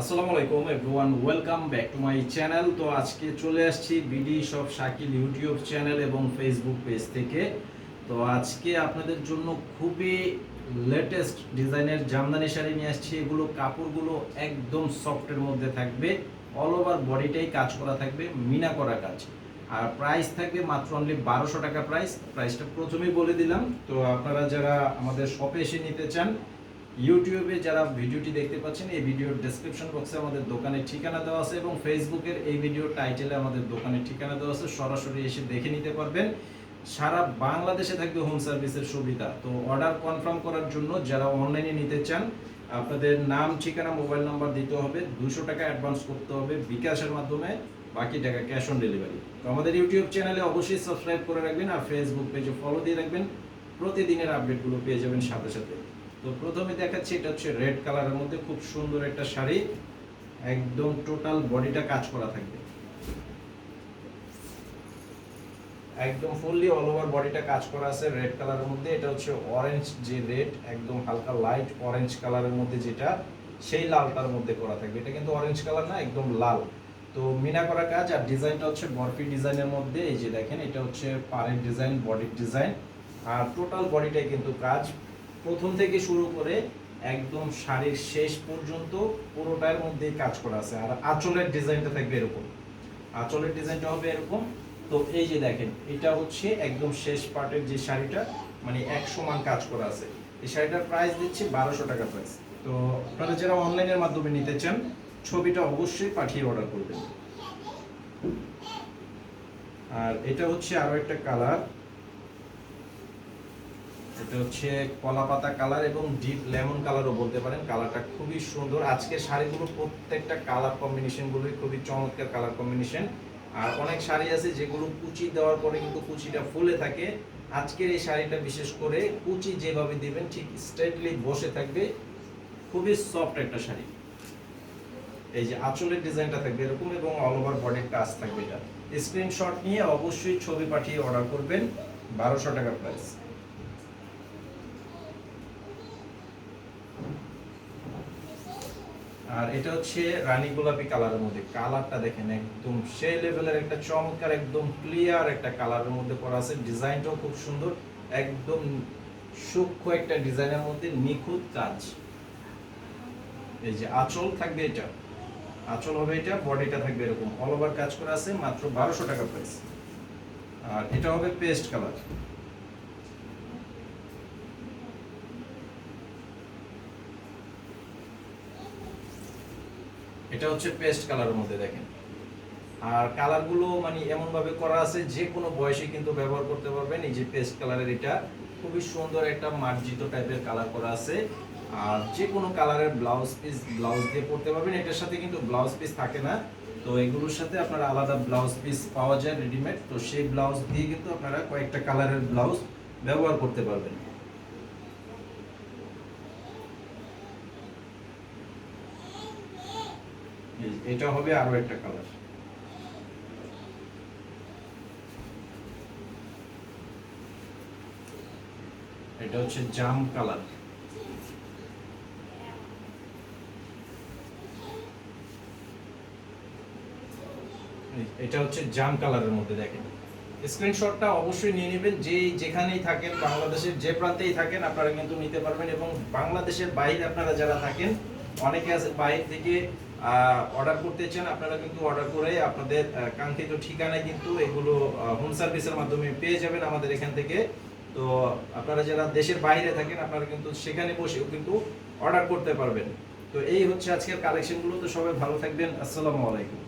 আসসালামু আলাইকুম everyone, welcome back to my channel. তো আজকে চলে আসছি বিডি সব শাকিল ইউটিউব চ্যানেল এবং ফেসবুক পেজ থেকে। তো আজকে আপনাদের জন্য খুবই লেটেস্ট ডিজাইনের জামদানি শাড়ি নিয়ে আসছি। এগুলো কাপড়গুলো একদম সফটের মধ্যে থাকবে অল ওভার বডিটাই কাজ করা থাকবে, মিনা করা কাজ। আর প্রাইস থাকবে মাত্র অনলি বারোশো টাকা প্রাইস প্রাইসটা প্রথমেই বলে দিলাম। তো আপনারা যারা আমাদের শপে এসে নিতে চান ইউটিউবে যারা ভিডিওটি দেখতে পাচ্ছেন, এই ভিডিওর ডেসক্রিপশন বক্সে আমাদের দোকানের ঠিকানা দেওয়া আছে এবং ফেসবুকের এই ভিডিওর টাইটেলে আমাদের দোকানের ঠিকানা দেওয়া আছে। সরাসরি এসে দেখে নিতে পারবেন। সারা বাংলাদেশে থাকবে হোম সার্ভিসের সুবিধা। তো অর্ডার কনফার্ম করার জন্য যারা অনলাইনে নিতে চান, আপনাদের নাম, ঠিকানা মোবাইল নাম্বার দিতে হবে। দুশো টাকা অ্যাডভান্স করতে হবে বিকাশের মাধ্যমে, বাকি টাকা ক্যাশ অন ডেলিভারি তো আমাদের ইউটিউব চ্যানেলে অবশ্যই সাবস্ক্রাইব করে রাখবেন আর ফেসবুক পেজে ফলো দিয়ে রাখবেন। প্রতিদিনের আপডেটগুলো পেয়ে যাবেন সাথে সাথে। তো প্রথমে দেখাচ্ছি, এটা হচ্ছে রেড কালারের মধ্যে খুব সুন্দর একটা শাড়ি। একদম টোটাল বডিটা কাজ করা থাকবে। একদম ফুললি অল ওভার বডিটা কাজ করা আছে রেড কালারের মধ্যে। এটা হচ্ছে অরেঞ্জ যে রেড একদম হালকা লাইট অরেঞ্জ কালারের মধ্যে যেটা, সেই লালটার মধ্যে করা থাকবে। এটা কিন্তু অরেঞ্জ কালার না, একদম লাল। তো মিনা করা কাজ, আর ডিজাইনটা হচ্ছে বরফি ডিজাইনের মধ্যে। এই যে দেখেন, এটা হচ্ছে পাড়ের ডিজাইন বডির ডিজাইন আর টোটাল বডিটাই কিন্তু কাজ। প্রথম থেকে শুরু করে একদম শাড়ির শেষ পর্যন্ত পুরোটার মধ্যেই কাজ করা আছে। আর আঁচলের ডিজাইনটা থাকবে এরকম। আঁচলের ডিজাইনটা হবে এরকম। তো এই যে দেখেন, এটা হচ্ছে একদম শেষ পার্টের যে শাড়িটা মানে এক সমান কাজ করা আছে। এই শাড়িটার প্রাইস দিচ্ছি বারোশো টাকা প্রাইস তো আপনারা যারা অনলাইনের মাধ্যমে নিতে চান, ছবিটা অবশ্যই পাঠিয়ে অর্ডার করবেন। আর এটা হচ্ছে আরও একটা কালার এটা হচ্ছে কলা পাতা কালার এবং ডিপ লেমন কালারও বলতে পারেন। কালারটা খুবই সুন্দর। আজকের শাড়িগুলো প্রত্যেকটা কালার কম্বিনেশন গুলোই খুবই চমৎকার কালার কম্বিনেশন আর অনেক শাড়ি আছে যেগুলো কুচি দেওয়ার পরে কিন্তু কুচিটা ফুলে থাকে। আজকের এই শাড়িটা বিশেষ করে কুচি যেভাবে দিবেন, ঠিক স্ট্রেটলি বসে থাকবে। খুবই সফট একটা শাড়ি। এই যে আঁচলের ডিজাইনটা থাকবে এরকম এবং অল ওভার বডির কাজ থাকবে এটা। স্ক্রিনশট নিয়ে অবশ্যই ছবি পাঠিয়ে অর্ডার করবেন। বারোশো টাকা প্রাইস আর এটা হচ্ছে রানী গোলাপি কালারের মধ্যে। কালারটা দেখেন একদম সেই লেভেলের একটা চমৎকার, একদম ক্লিয়ার একটা কালারের মধ্যে করা আছে। ডিজাইনটাও খুব সুন্দর, একদম সূক্ষ্ম একটা ডিজাইনের মধ্যে নিখুঁত কাজ। এই যে আঁচল থাকবে এটা। আঁচল হবে এটা, বডিটা থাকবে এরকম। অল ওভার কাজ করা আছে, মাত্র বারোশো টাকা প্রাইস আর এটা হবে পেস্ট কালার এটা হচ্ছে পেস্ট কালারের মধ্যে দেখেন। আর কালারগুলো মানে এমন ভাবে করা আছে, যে কোনো বয়সে কিন্তু ব্যবহার করতে পারবেন। এই যে পেস্ট কালারের এটা, খুবই সুন্দর একটা মার্জিত টাইপের কালার করা আছে। আর যে কোনো কালারের ব্লাউজ পিস ব্লাউজ দিয়ে পরতে পারবেন। এটার সাথে কিন্তু ব্লাউজ পিস থাকে না। তো এগুলোর সাথে আপনারা আলাদা ব্লাউজ পিস পাওয়া যায় রেডিমেড তো সেই ব্লাউজ দিয়ে কিন্তু আপনারা কয়েকটা কালারের ব্লাউজ ব্যবহার করতে পারবেন। এটা হবে আরও একটা কালার এটা হচ্ছে জাম কালার এটা হচ্ছে জাম কালারের মধ্যে দেখেন। স্ক্রিনশটটা অবশ্যই নিয়ে নেবেন। যে যেখানেই থাকেন, বাংলাদেশের যে প্রান্তেই থাকেন, আপনারা কিন্তু নিতে পারবেন এবং বাংলাদেশের বাইরে আপনারা যারা থাকেন, অনেকে আছে বাইরে থেকে অর্ডার করতে চান আপনারা কিন্তু অর্ডার করে আপনাদের কাঙ্ক্ষিত ঠিকানায় কিন্তু এগুলো হোম সার্ভিসের মাধ্যমে পেয়ে যাবেন আমাদের এখান থেকে। তো আপনারা যারা দেশের বাইরে থাকেন, আপনারা কিন্তু সেখানে বসেও কিন্তু অর্ডার করতে পারবেন। তো এই হচ্ছে আজকের কালেকশনগুলো তো সবাই ভালো থাকবেন। আসসালামু আলাইকুম।